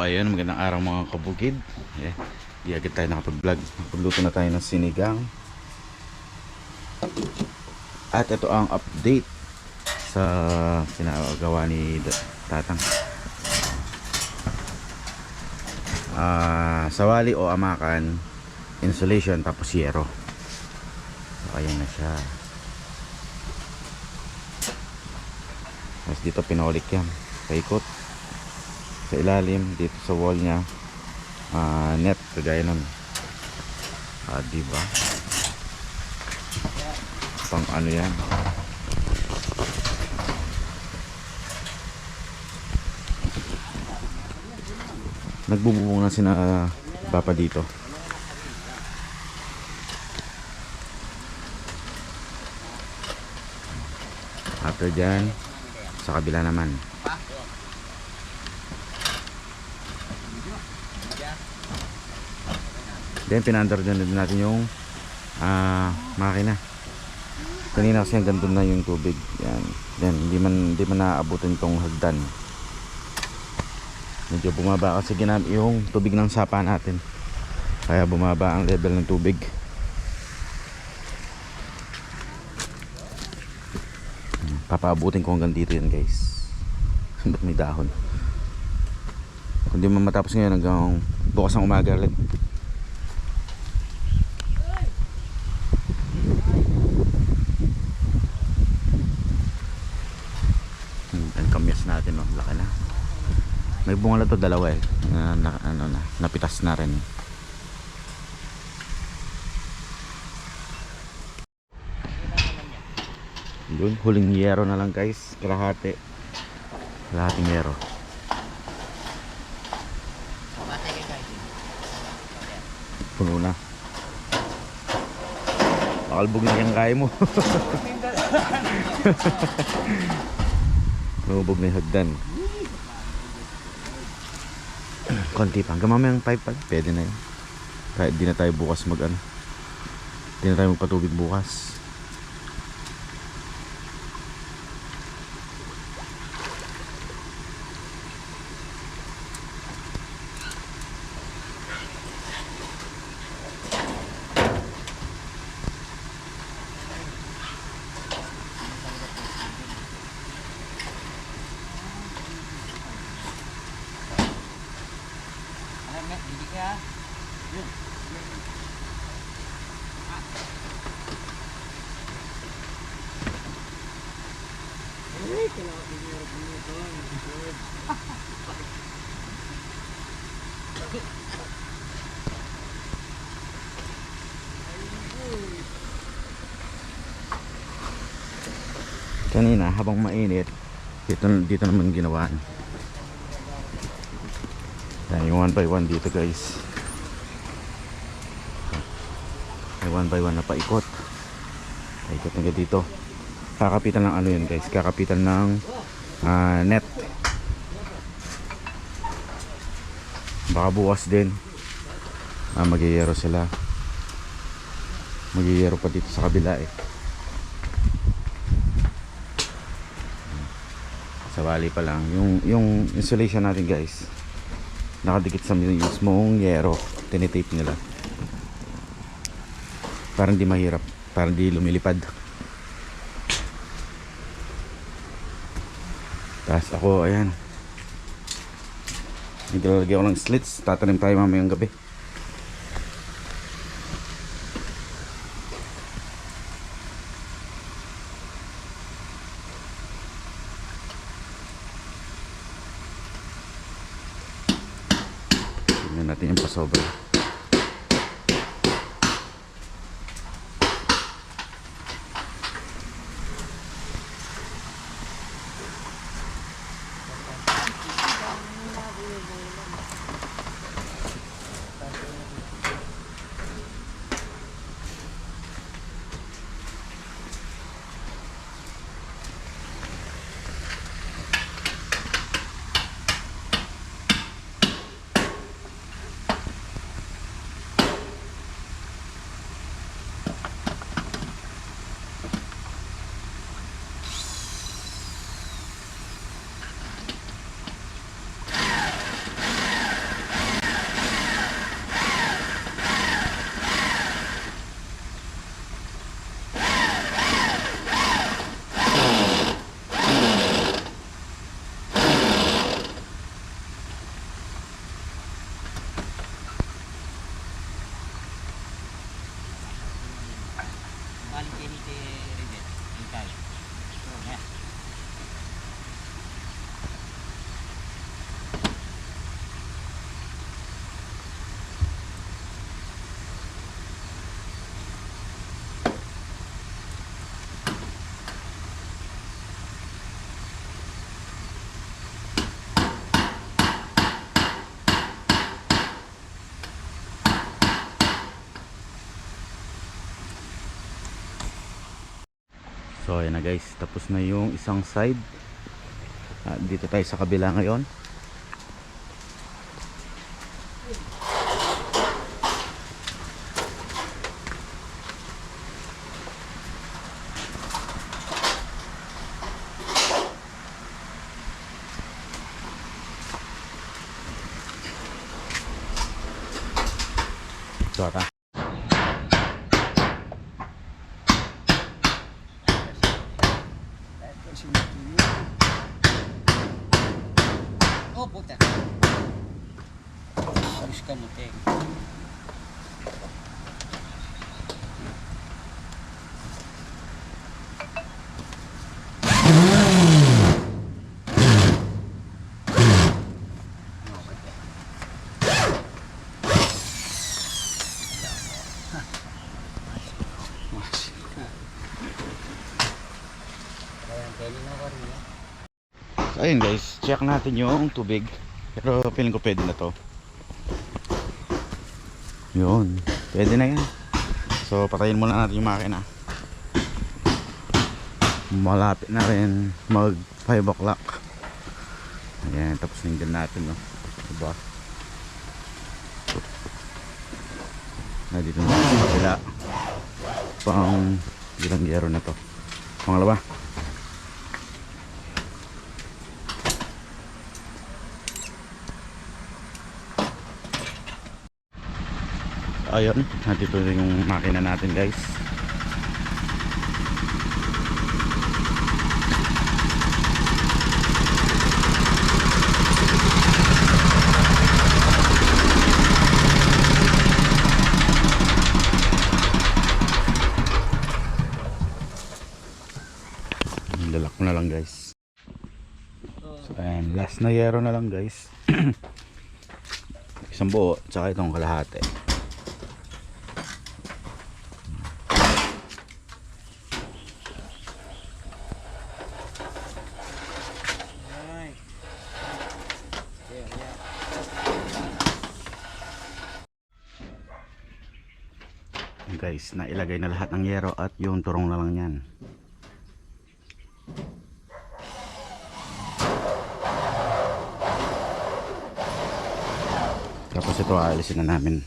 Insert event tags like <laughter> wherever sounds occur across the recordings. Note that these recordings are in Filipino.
So ayun, magandang araw mga kabukid. Eh, di agad tayo nakapag-vlog. Nakapagluto na tayo ng sinigang. At ito ang update sa sinagawa ni Tatang. Ah, sawali o amakan, insulation tapos yero. So ayan na siya. Tapos dito pinolik yan. Paikot sa ilalim dito sa wall niya. Ah, net kagaya nun. Ah, diba? Pang ano yan? Nagbububong na sina ah, papa dito. After dyan sa kabila naman Then pinandar din natin yung ah makina. Kanina kasi hanggang doon na yung tubig. Yan. Yan, hindi man hindi man naaabutin tong hagdan. Medyo bumaba kasi ginamit yung tubig ng sapa natin. Kaya bumaba ang level ng tubig. Papaabutin ko hanggang dito yan guys. <laughs> Ba't may dahon? Kung di man matapos ngayon hanggang bukas ng umaga ulit. Ang kamyas natin no, laki na. May bunga na to dalawa eh. Na, na, ano na, napitas na rin. Yun, huling yero na lang guys. Kalahati. Kalahating yero. Puno na. Na yung kaya mo. <laughs> <laughs> Lumubog na yung hagdan. Konti pa. Hanggang mamayang 5 pa. Pwede na yun. Kahit di na tayo bukas mag ano. Di na tayo magpatubig bukas. Kanina habang mainit, dito, dito naman ginawaan. Yan, yung one by one dito guys. May one by one na paikot. Paikot hanggang dito. Kakapitan ng ano yun guys. Kakapitan ng ah, net. Baka bukas din. Ah, magyayero sila. Magyayero pa dito sa kabila eh. Sa bali pa lang. Yung, yung insulation natin guys. Nakadikit sa mismong yero. Tinitape nila. Para hindi mahirap. Para hindi lumilipad. Tapos ako, ayan. Naglalagay ako ng slits. Tatanim tayo mamayang gabi. So ayan na guys, tapos na yung isang side. Ah, dito tayo sa kabila ngayon. Ito ata. Oh, puta. Alis ka mo, Teng. Ayun guys, check natin yung tubig. Pero feeling ko pwede na to. Yun, pwede na yan. So patayin muna natin yung makina. Malapit na rin mag 5 o'clock. Ayan, tapos na yung dyan natin no. Diba? Na dito na sa kabila. Pang ilang na to. Pangalawa. Ayun nandito rin yung makina natin guys. Lalak na lang guys. So ayan last na yero na lang guys. <clears throat> Isang buo tsaka itong kalahati Ay. Yeah, yeah. Guys nailagay na lahat ng yero at yung turong na lang yan. Tapos ito aalisin na namin.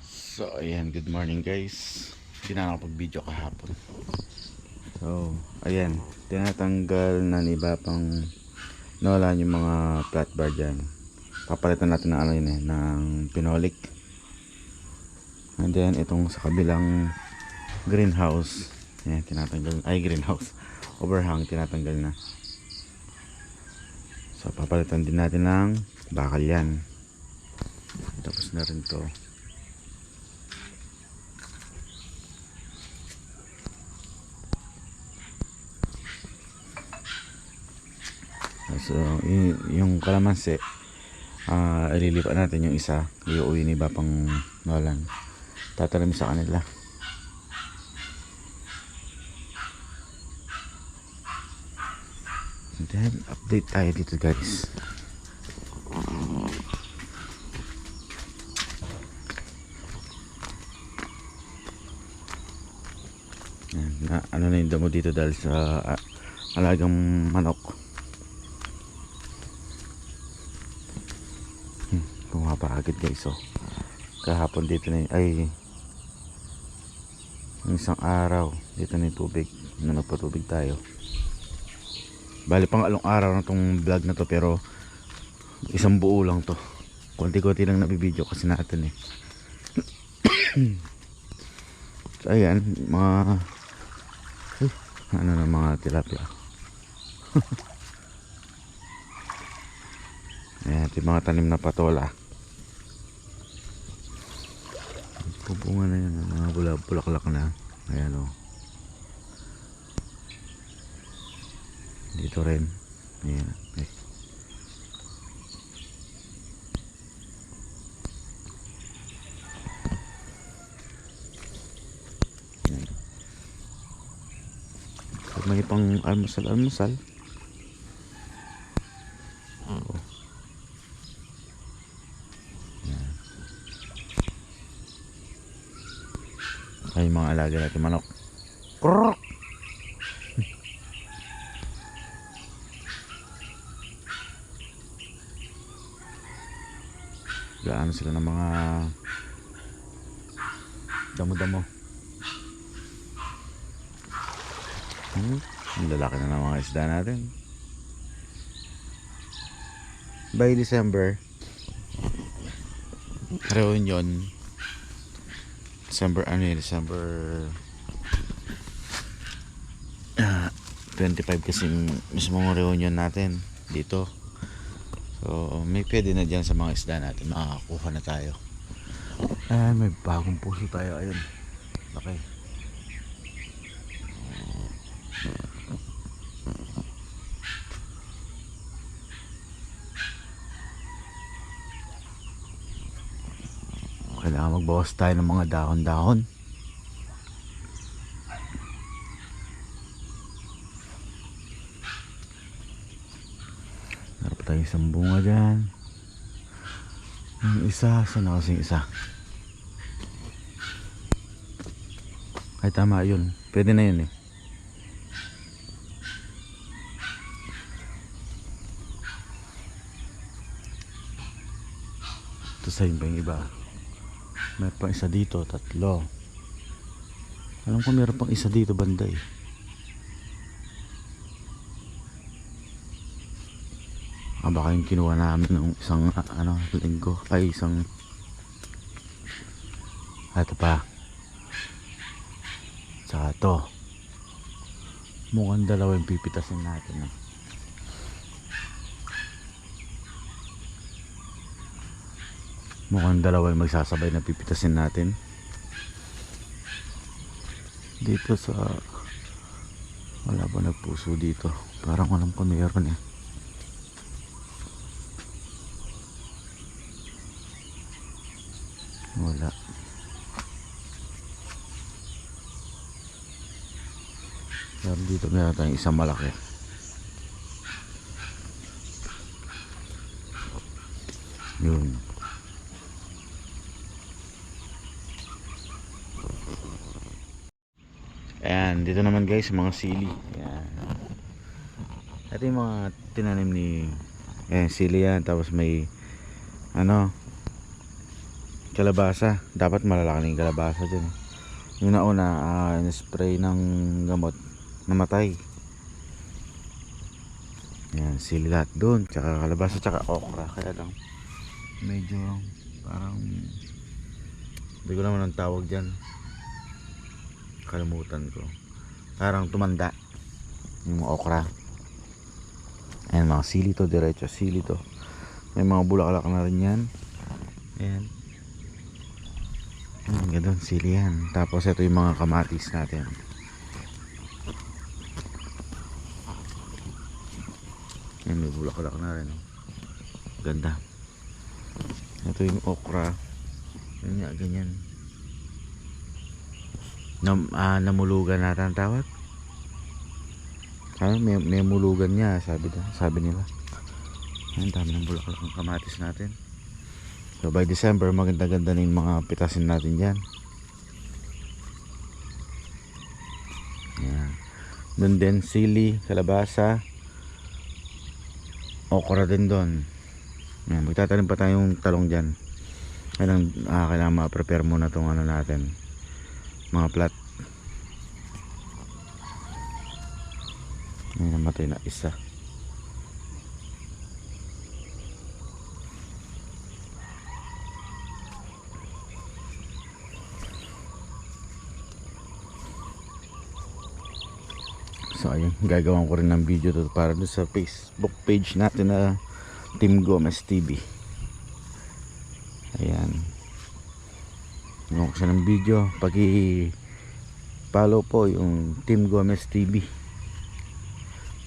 So ayan good morning guys. Hindi na nakapag video kahapon. So ayan tinatanggal na ni Bapang nawala yung mga flat bar dyan papalitan natin ng ano yun eh, ng pinolik. And then itong sa kabilang greenhouse. Yan tinatanggal. Ay greenhouse. <laughs> Overhang tinatanggal na. So papalitan din natin ng bakal yan. Tapos na rin to. So yung kalamansi ah ililipat natin yung isa. Iuwi ni Bapang Nolan. Tatanim sa kanila. And then update tayo dito guys. Na, ano na yung damo dito dahil sa ah, alagang manok bumaba agad guys oh. Kahapon dito na ay isang araw dito na tubig na nagpatubig tayo. Bali pang along araw na tong vlog na to pero isang buo lang to. Konti-konti lang nabibideo kasi natin eh. <coughs> So ayan mga Uy, ano na mga tilapia. <laughs> Ayan yung mga tanim na patola Pubunga na yan, mga bula, bulaklak na. Ayan o. Dito rin. Ayan. Ay. Ayan. May pang almusal-almusal. Oo. yung mga alaga natin manok. Krrrk! <laughs> Gaano sila ng mga damo-damo. Hmm? Ang lalaki na ng mga isda natin. By December, reunion. December, ano yun, December ah, 25 kasi mismong reunion natin dito. So, may pwede na dyan sa mga isda natin. Makakakuha na tayo. Ay, may bagong puso tayo. Ayun. Okay. Kailangan magbawas tayo ng mga dahon-dahon. Meron pa tayo isang bunga dyan. Yung isa, saan na kasing isa? Ay tama yun. Pwede na yun eh. Ito sa yung iba. May pang isa dito, tatlo. Alam ko meron pang isa dito banda eh. Ah, baka yung kinuha namin ng isang ano, linggo. Ay, isang... Ah, Ito pa. Tsaka to. Mukhang dalawa pipitasin natin. ah. Mukhang dalawa yung magsasabay na pipitasin natin. Dito sa... Wala ba nagpuso dito? Parang alam ko meron eh. Wala. Pero dito meron tayong isang malaki. Yun. Guys, mga sili. Ayan. Ito yung mga tinanim ni Ayan, sili yan. Tapos may ano kalabasa. Dapat malalaki na yung kalabasa dyan. Yung nauna, ah, in-spray ng gamot. Namatay. Ayan, sili lahat doon. Tsaka kalabasa, tsaka okra. Kaya lang, medyo parang hindi ko naman ang tawag dyan kalimutan ko parang tumanda. Yung okra. Ayan mga sili to diretso sili to. May mga bulaklak na rin yan. Ayan. Ayan ganun sili yan. Tapos ito yung mga kamatis natin. Ayan may bulaklak na rin oh. ganda. Ito yung okra. Nga ganyan Nam, ah, namulugan natin tawag. Ano, may, may mulugan niya sabi, na, sabi nila. Ang dami ng bulaklak ng kamatis natin. So by December maganda ganda na yung mga pitasin natin dyan. Yan doon din sili, kalabasa okra din doon. Yan, magtatanim pa tayong talong dyan. Kailangan, ah, kailangan ma-prepare muna itong ano natin mga plat. May namatay na isa. So ayun. Gagawan ko rin ng video to para doon sa facebook page natin na Team Gomez TV ayan Gawin ko ng video. Pagi follow po yung Team Gomez TV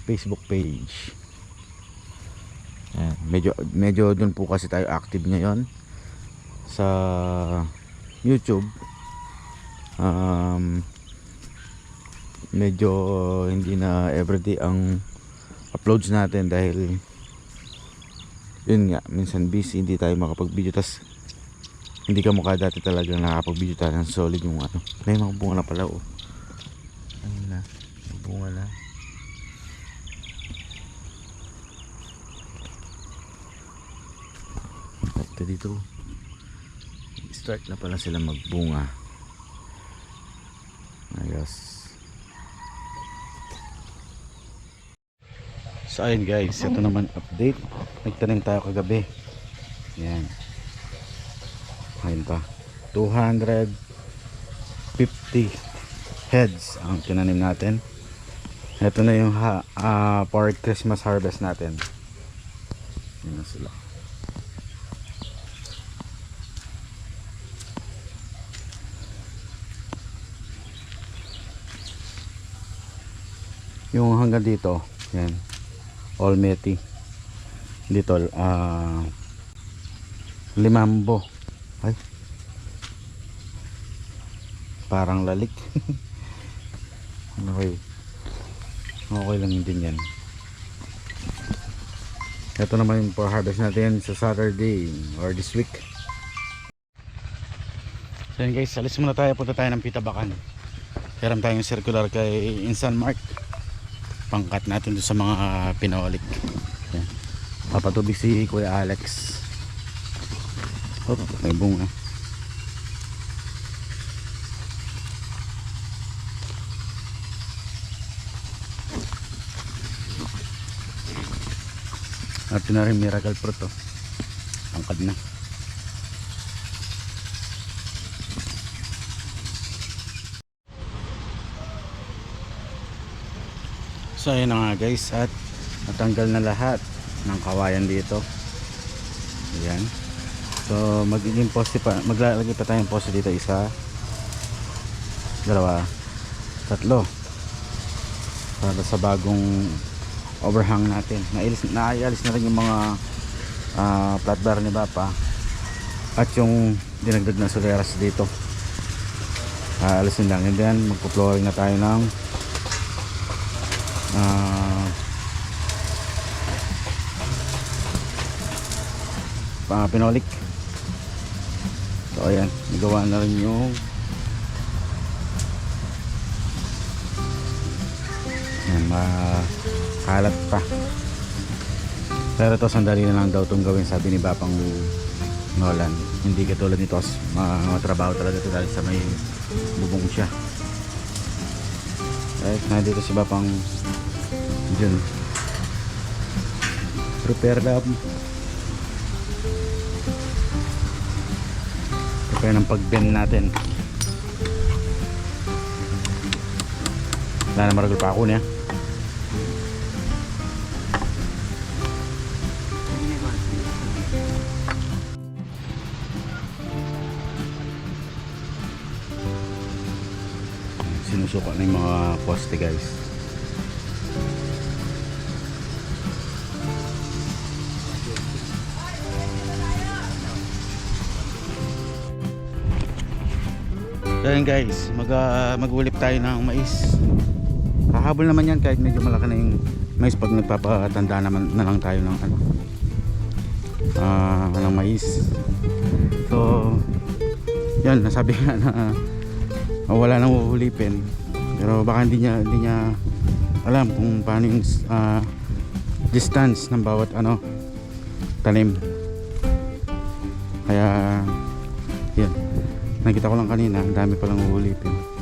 Facebook page. Ayan. Medyo, medyo dun po kasi tayo active ngayon sa YouTube. Um, medyo hindi na everyday ang uploads natin dahil yun nga minsan busy hindi tayo makapag video tas hindi ka mukha dati talaga nakapag-video tayo ng solid yung ano. May mga bunga na pala oh. Ayun na. Bunga na. Ito dito. Start na pala sila magbunga. Ayos. So ayun guys, ito naman update. Nagtanim tayo kagabi. Yan. Ayun pa. 250 heads ang tinanim natin. Ito na yung ha, ah, for Christmas harvest natin. Yan na sila. Yung hanggang dito, yan. Olmeti. Dito, ah, limambo. Ay. Parang lalik. <laughs> okay. Okay lang din yan. Ito naman yung harvest natin sa Saturday or this week. So yun guys, alis muna tayo. Punta tayo ng Pitabakan. Hiram tayong circular kay Insan Mark. Pangkat natin doon sa mga pinolik. Yan. Papatubig si Kuya Alex. Oh, may bunga. At yun na rin miracle fruit to. Angkad na. So ayun nga guys at natanggal na lahat ng kawayan dito. Ayan. So magiging poste pa maglalagay pa tayong poste dito isa dalawa tatlo para sa bagong overhang natin. Nailis naayalis na rin yung mga ah, flat bar ni Papa at yung dinagdag na soleras dito. Aalisin lang and then magpo-flooring na tayo ng ah pa pinolik so ayan nagawa na rin yung ayan makalat pa pero to sandali na lang daw itong gawin sabi ni Bapang Nolan hindi katulad nito ma matrabaho talaga ito dahil sa may bubong siya Right, nandito si Bapang dyan. Prepare na Prepare ng pag-bend natin. Wala na maragol pa ako niya. Sinusuka na yung mga poste guys. So guys, mag, uh, magulip tayo ng mais. Kahabol naman yan kahit medyo malaki na yung mais pag nagpapatanda naman na lang tayo ng ano ah ng mais. So yan, nasabi nga na uh, wala nang uhulipin. Pero baka hindi niya hindi niya alam kung paano yung ah, distance ng bawat ano tanim. Kaya yan nakita ko lang kanina ang dami palang uhulipin